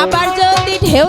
আবার যদি ঢেউ